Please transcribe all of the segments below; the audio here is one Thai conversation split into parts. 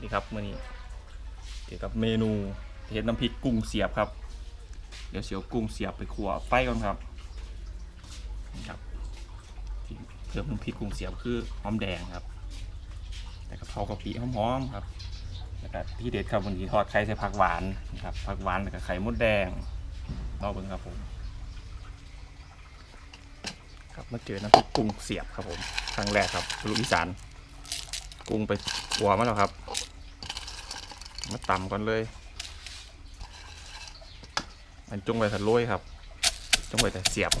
สวัสดีครับมื่อนี้เกี่ยวกับเมนูเห็ดน้ำพริกกุ้งเสียบครับ เดี๋ยวเสียวกุ้งเสียบไปขั่วไฟก่อนครับนี่ครับเพิ่มน้ำพริกกุ้งเสียบคือหอมแดงครับแต่กะเพรากะปิหอมๆครับแล้วก็ที่เด็ดครับวันนี้ทอดไข่ใส่ผักหวานนะครับผักหวานแล้วก็ไข่มดแดงรอบเบิ่งครับผมครับมาเจอน้ำพริกกุ้งเสียบครับผมครั้งแรกครับลูกอีสาน กุ้งไปหัวมาแล้วครับ มาต่ำก่อนเลยมันจงไว้ถัดโรยครับจงไว้แต่เสียบ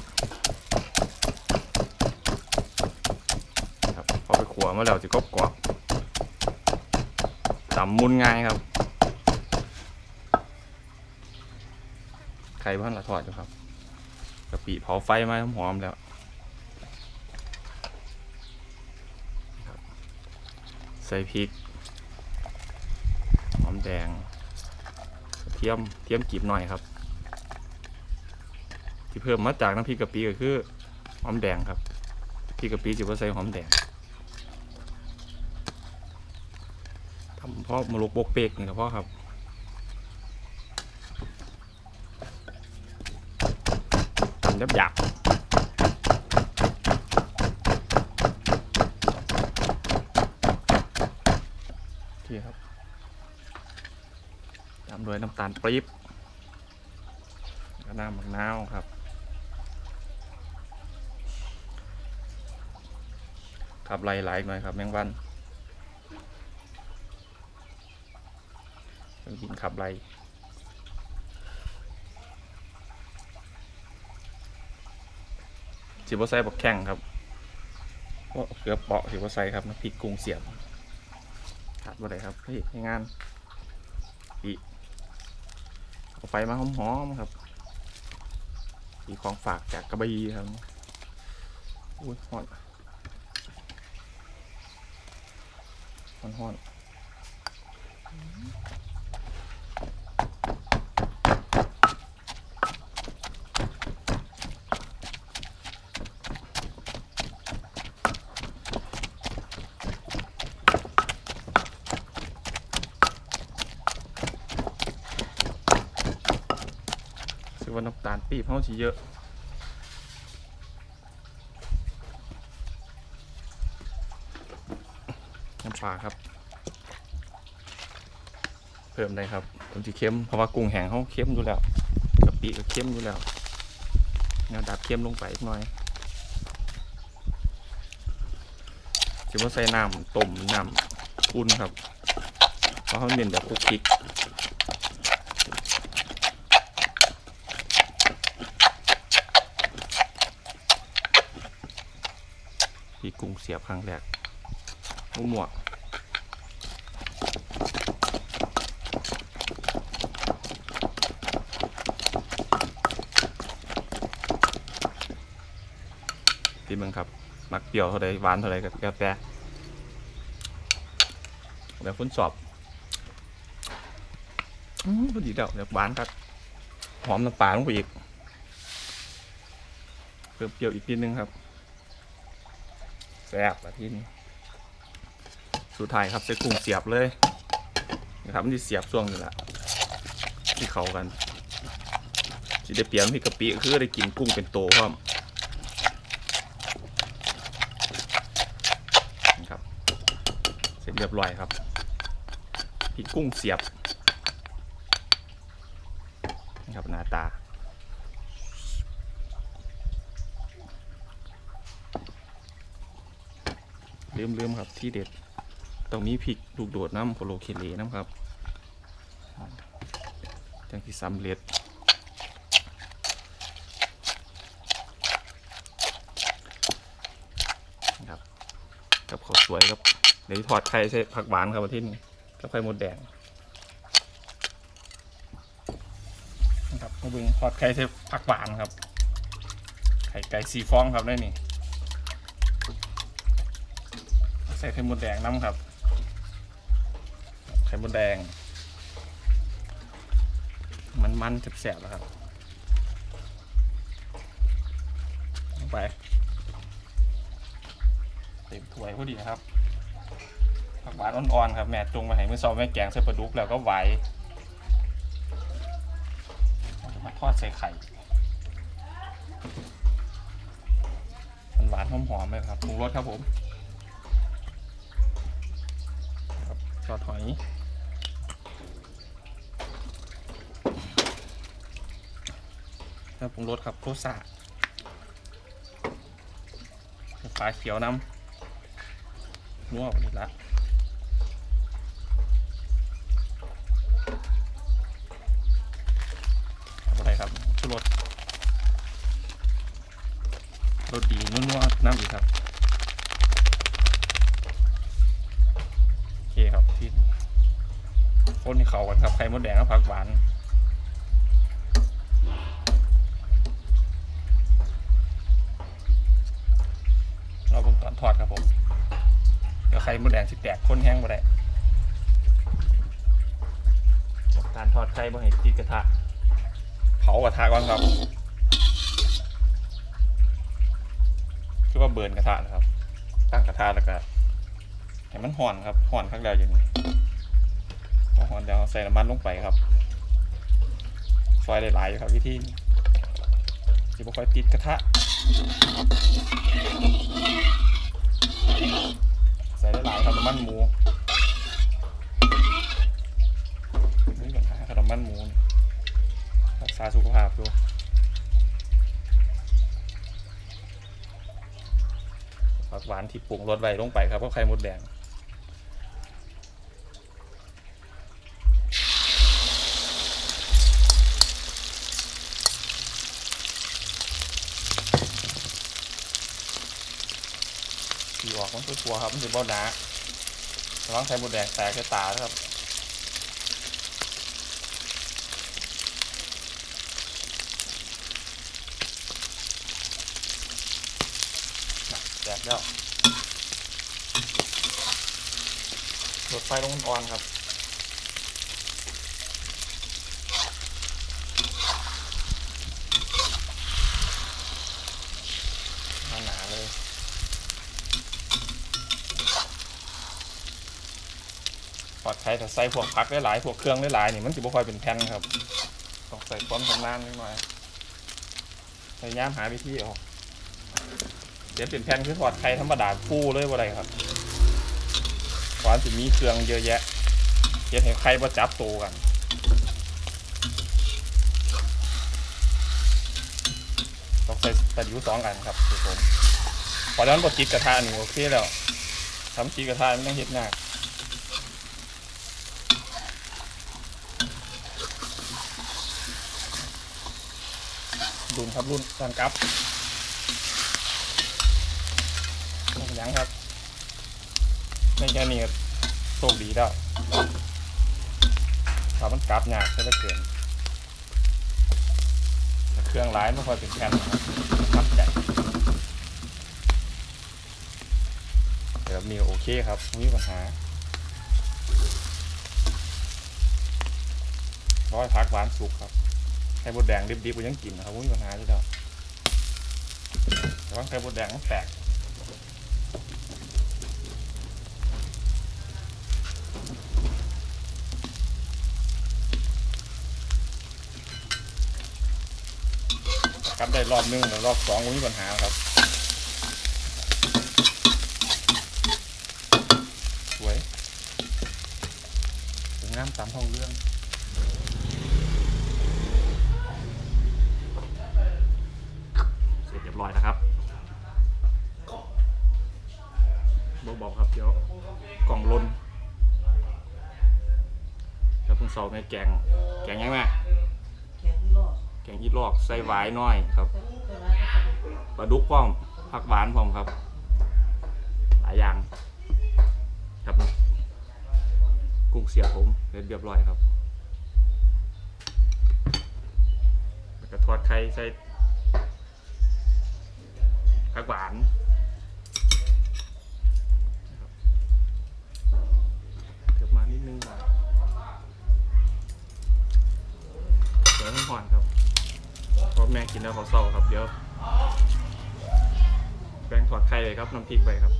ครับพอไปขัวมาแล้วจะกรอบกรอบต่ำมุนง่ายครับไข่บ้านละทอดอยู่ครับกะปิเผาไฟมาหอมแล้วใส่พริก แดงกระเทียมเทียมกรีบหน่อยครับ ที่เพิ่มมาจากน้ำพริกกะปิก็คือหอมแดงครับพริกกะปิจะว่าใส่หอมแดงทำเพราะมะลุกบกเปกนี่ครับพ่อครับทำยับหยาบที่ครับ ตาลปริ๊บแล้วก็น้ำมะนาวครับ ขับไล่หลหน่อยครับ แมงวันต้องกินขับไล่สิบใส่บักแข้งครับเพราเกลือเปาะสิบใส่ครับน้ำพริกกุ้งเสียบขาดบ่ได้ครับเฮ้ยงาน ไฟมาหอมๆครับมีของฝากจากกระบี่ครับอุ้ยหอนฮอนฮอน ว่าน้ำตาลปี๊บเขาสิเยอะ น้ำปลาครับ เพิ่มได้ครับผมจะเค็มเพราะว่ากุ้งแห้งเขาเค็มอยู่แล้วกะปิก็เค็มอยู่แล้วแนวดับเค็มลงไปอีกหน่อยจะว่าใส่น้ำต้มน้ำอุ่นครับเพราะเขาเน้นแบบคุกคิก ที่กุ้งเสียบครั้งแรกมั่วๆที่มืองครับมักเปรี้ยวเท่าไรหวานเท่าไรก็แล้วแต่เดี๋ยวคุณสอบอืมพอดีเดี๋ยวเดี๋ยวหวานครับหอมน้ำปลาลงไปอีกเพิ่มเปรี้ยวอีกนิดนึงครับ แซ่บอะที่นี้สุดท้ายครับใส่กุ้งเสียบเลยนะครับมันจะเสียบช่วงนี้แหละที่เขากันสิได้เปลี่ยนพริกะปิคือได้กินกุ้งเป็นโตพร้อมนะครับเสร็จเรียบร้อยครับพริกกุ้งเสียบนะครับหน้าตา ลืมลืมครับที่เด็ดต้องมีพริกลูกโดดน้ำโคโลเคเลน้ำครับจังที่สำเร็จนะครับกับข้าวสวยครับเดี๋ยวทอดไข่ใส่ผักหวานครับที่นี่กับไข่มดแดงนะครับมาเบึงทอดไข่ใส่ผักหวานครับ ไข่ไก่สีฟองครับได้นี่ ใส่ไข่มดแดงน้ำครับ ไข่มดแดง มันมันแสบๆแล้วครับลงไปเต็มถ้วยพอดีนะครับผักหวานอ่อนๆครับแม่จงมาให้มือเช้าแม่แกงใส่ปลาดุกแล้วก็ไหวมาทอดใส่ไข่มันหวานหอมๆเลยครับปรุงรสครับผมครับท อดหอยแล้วปรุงรสครับโคซ่าปลาเขียวน้ำนัวกว่านี้ละอะไรครับชูรสรสดีนุ่นๆน้ำอีกครับ กันครับไข่มดแดงกับผักหวานเราผมตอนทอดครับผมเดี๋ยวไข่มดแดงสิแตกข้นแห้งไปได้การทอดไข่บ่ให้ติดกระทะเผากระทะก่อนครับคือว่าเบิร์นกระทะนะครับตั้งกระทะแล้วก็ให้มันห่อนครับห่อนข้างเดียวอย่างนี้ พอห่อนเดี๋ยวใส่น้ำมันลงไปครับซอยหลายๆครับวิธีจะบ่ค่อยติดกระทะ ใส่หลายๆครับน้ำมันหมูนี่ปัญหาครับน้ำมันหมูรักษาสุขภาพดูผักหวานที่ปรุงรสไว้ลงไปครับก็ไข่มดแดง สีออ กมัวครับมันจะบ่หนาระวังไข่มดแดงแตกใส่ตาครับแตกแล้วลดไฟลงอ่อนครับ หนาๆเลย ปลอดภัยแต่ใส่พวกพักได้หลายๆพวกเครื่องได้หลายๆนี่มันสิบ่ค่อยเป็นแผ่นครับต้องใส่ความชำนาญนิดหน่อยพยายามหาวิธีออกเดี๋ยวเปลี่ยนแผ่นคือถอดไข่ธรรมดาคู่เลยว่าไรครับหวานสิมีเครื่องเยอะแยะเฮ็ดให้ไข่ประจับโตวกันต้องใส่ตะดิวสองอันครับทุกคนพอแล้วมันบดจิตกระทะนี่โอเคแล้วทำจิตกระทะไม่ต้องเฮ็ดยากุ่นครับรุ่นตอนกลับยังครับในแค่นี้ก็โชคดีแล้วถ้ามันกลับยากซะเหลือเกินเครื่องร้ายไม่ค่อยเป็นแผ่นนะครับใจแต่แบบนี้ก็โอเคครับไม่มีปัญหาร้อยพักหวานสุกครับ ไข่บดแดงดิบๆก็ยังกินนะครับไม่มีปัญหาที่เดียวแต่ว่าไข่บดแดงมันแตกกลับได้รอบหนึงแล้วรอบสองไม่มีปัญหาครับสวยสวยงามตามท้องเรื่อง แกงแกงยังไงแข็งที่รอดแกงอีลอกใส่หวายน้อยครับแต่นี่เป็นร้านอาหารปลาดุกพร้อมผักหวานพร้อมครับ หลายอย่าง ครับกุ้งเสียบผมเรียบร้อยครับแล้วก็ทอดไข่ใส่ผักหวาน กินแล้วเขาเศร้าครับ เดี๋ยวแป้งถอดไข่เลยครับน้ำพริกไปครับ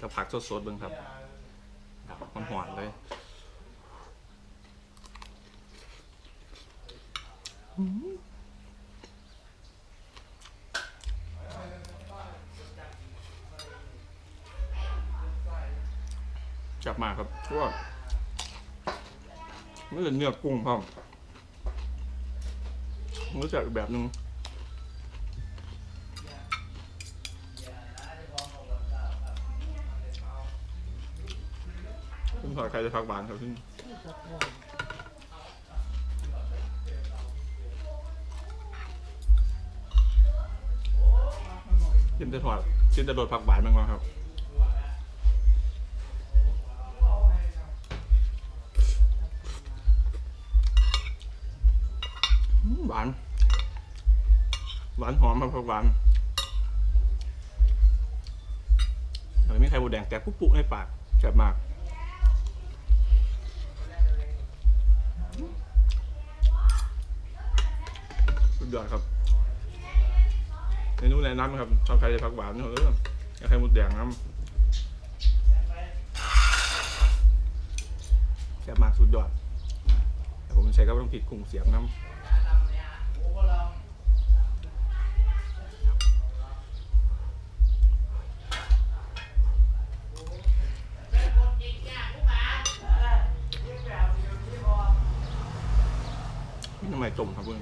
นี่ก็ผักสดๆเบิ่งครับมันหวานเลยจับมาครับเพราะว่าไม่เป็นเนื้อกุ้งพ่อมรู้จักอีกแบบนึง คุณพอใคร จะพักหวานครับซึ่งที่กินจะถอดกินจะโดดพักหวานมั้างครับหวาน หวานหอมครับผักหวานแล้วมีไข่หมูแดงแตกปุ๊บๆในปากแซ่บมาก สุดยอดครับเมนูแนะนำครับชอบใครจะผักหวานเนอะอออยากให้หมดแดงน้ำแซ่บมากสุดยอดแต่ผมใช้ก็ต้องผิดกุ้งเสียบน้ำ นี่ทำไมต้มครับเพื่อน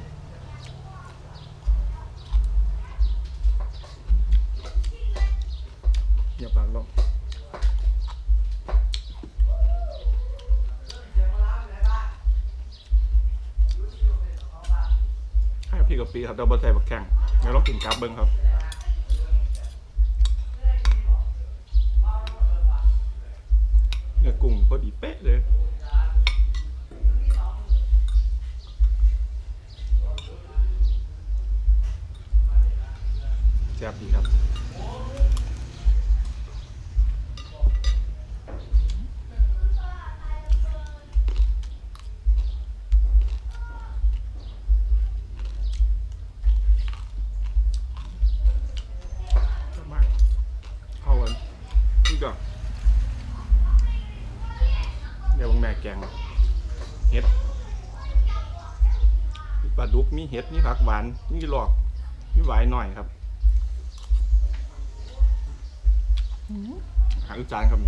อย่าปากลงให้พี่กับปีครับเดาบเบิลไทบักแข่งเดี๋ยวเรากินกราฟเบิ้งครับ มีเห็ดมีผักหวานมีหลอกมีหวายหน่อยครับอาหารอีสานครับ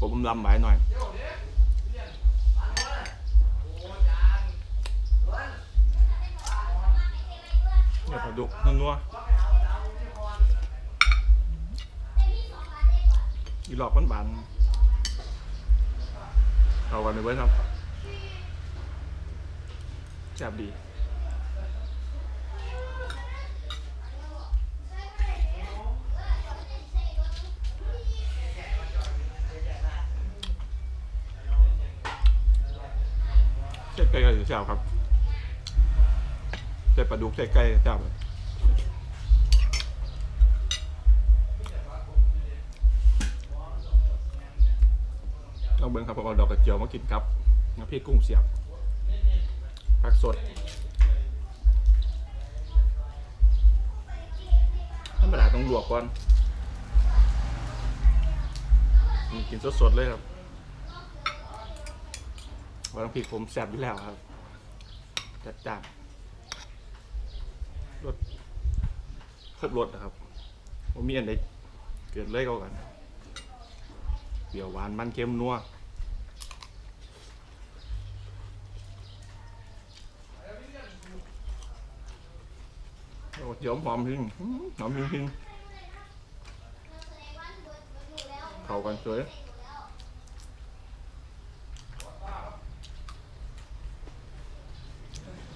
ผมลำหวายหน่อยเนี่ยปลาดุกนัวอีหลอกมันบานเอากันไปเว้ยครับแซ่บดี ใส่ไก่กับ เจ้าครับใส่ปลาดุกใส่ไก่เจ้าลองเบิ้งครับผมเอาดอกกระเจียวมากินครับน้ำพริกกุ้งเสียบผักสดธรรมดาต้องลวกก่อนกินสดๆเลยครับว่าน้ำพริกผมแซ่บอยู่แล้วครับ จัดจ้านรสครบรสนะครับผมมีอันใดเกิดเลยก็กันเปรี้ยวหวานมันเค็มนัวเจียวหอมจริงอื้อหอมจริงเข้ากันสวย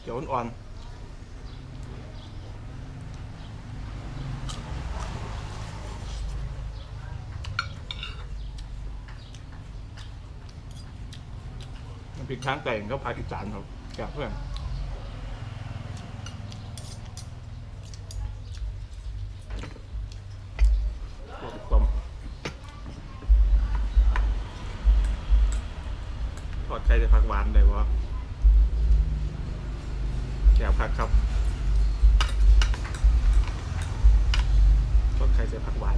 เขียวอ่อนมันพริกทางไก่ก็พาอีสานครับแกะเพื่อนบวกความทอดไข่ได้ผักหวานได้บ่ ซ่บคักครับต้นไข่ใส่ผักหวาน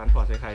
หวานถอดใส่ไข่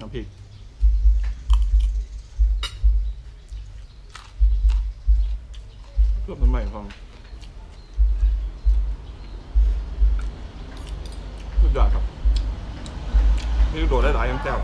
น้ำพริกเพื่อมันใหม่ฟองสุดยอดครับนี่โดดได้หลายอยังแจ้ว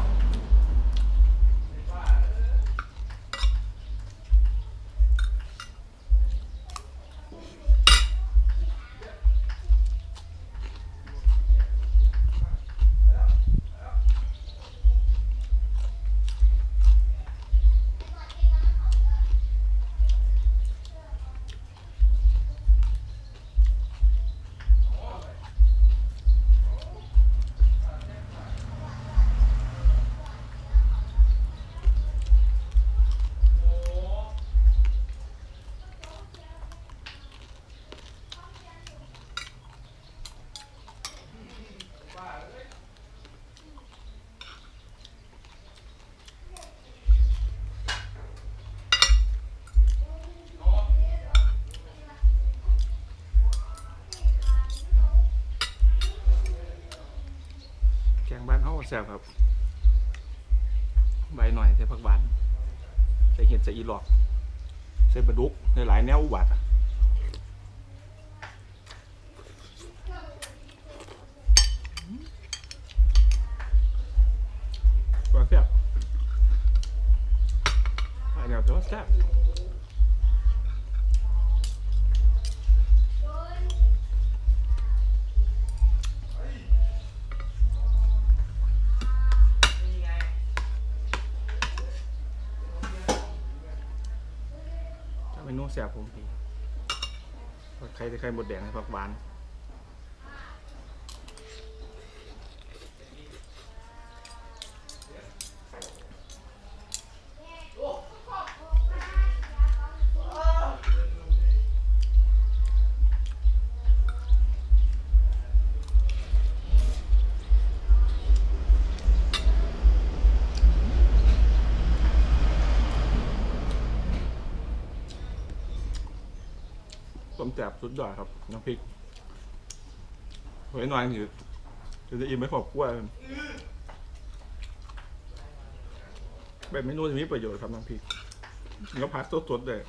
แซ่บครับ ใบหน่อยใส่ผักหวาน ใส่เห็ดใส่อีหลอก ใส่ปลาดุกในหลายแนวอุบัติ แซ่บผมพี่ผัดไข่ไข่หมดแดงให้ผักหวาน ต้มแซ่บสุดยอดครับ น้ำพริกเฮ้ยหน่อยถือถือจะอิ่มไม่ขอบกล้วยแบบเมนูที่มีประโยชน์ครับน้ำพริกแล้วพักสดๆเลย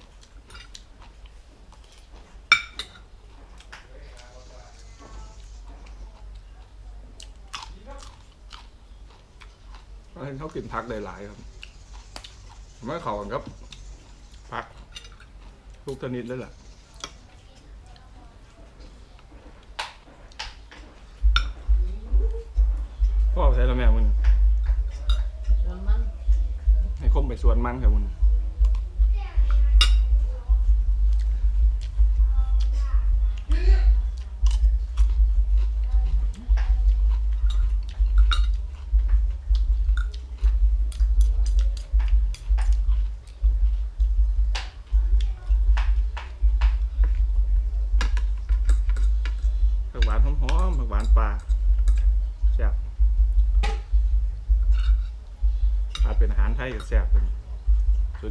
เขากินพักได้หลายครับไม่เขากันครับพักทุกชนิดเลยแหละ คมไ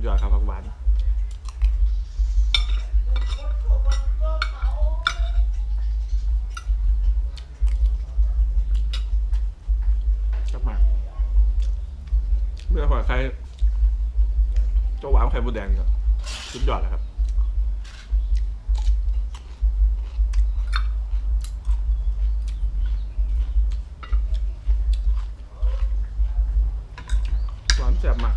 ยอดครับผักหวานกลับมาเมื่อหัวใครจะหวานไข่มดแดงเนี่ยสุดยอดนะครับหวานแซ่บมาก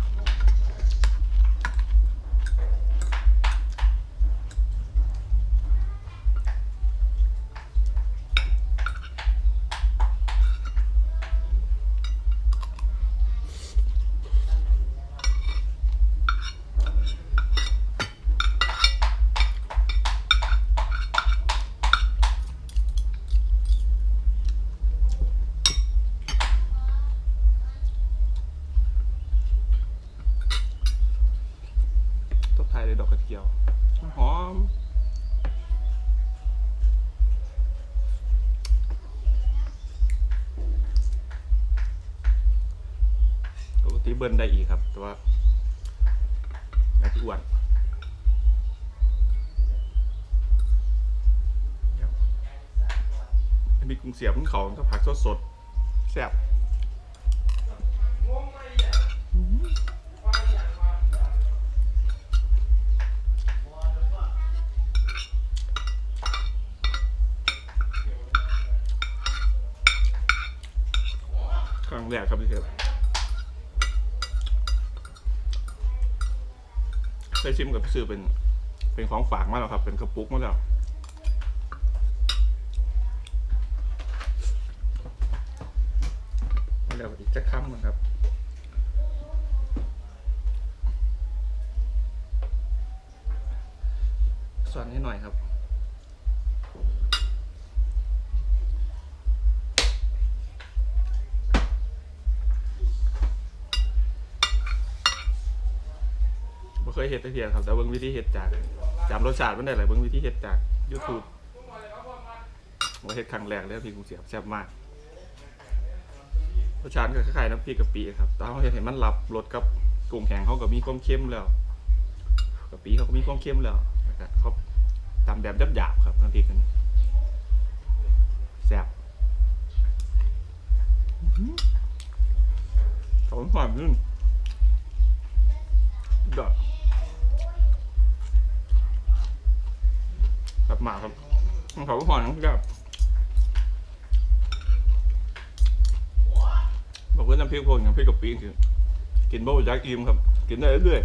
ปกติเบิร์นได้อีกครับ แต่ว่าอยากที่อ้วนมีกุ้งเสียบมันเขาถ้าผักสดสดๆแซ่บครั้งแรกครับที่เห็น เคยชิมกับพี่ซื้อเป็น เป็นของฝากมาแล้วครับ เป็นกระปุกมาแล้วมาแล้วอีกจะคำหนึงครับสอนนี้หน่อยครับ เคยเห็ดต่เทียครับ แต่เบิ่งวิธีเห็ดจากจำรสชาติมันได้หลายเบิ่งวิธีเห็ดจาก YouTube ว่าเห็ดครั้งแรกเลยครับพี่กุ้งเสียบแซ่บมากรสชาติก็คล้ายๆน้ำพริกกะปิครับแต่เขาเห็นมันรับรสกับกุ้งแห้งเขาก็มีความเค็มแล้วกะปิเขาก็มีความเค็มแล้วแล้วก็เขาตำแบบหยาบๆครับน้ำพริกกันแซ่บหอเขาหอมนึ่งดอก มากครับมันเขาหอนแบบบอกว่าน้ำพริกพวกน้ำพริกกะปิคือกินบ่อยากอิ่มครับ กินได้เรื่อย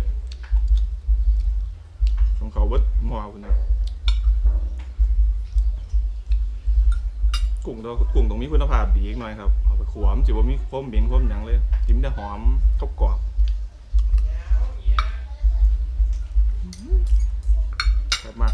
ๆของเขาวัดหมอคุณนะกุ้งตัวกุ้งตรงนี้คุณภาพดีอีกหน่อยครับเอาไปขวมจิบว่ามีคมเหม็นคมหยังเลยจิ้มได้หอมกรอบกรอบมาก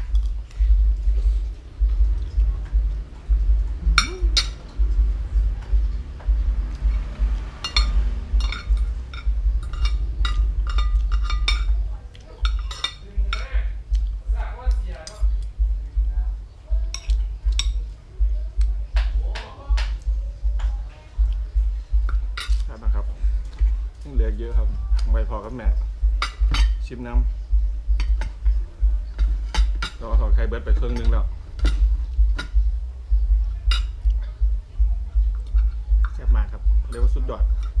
สุดยอดสุด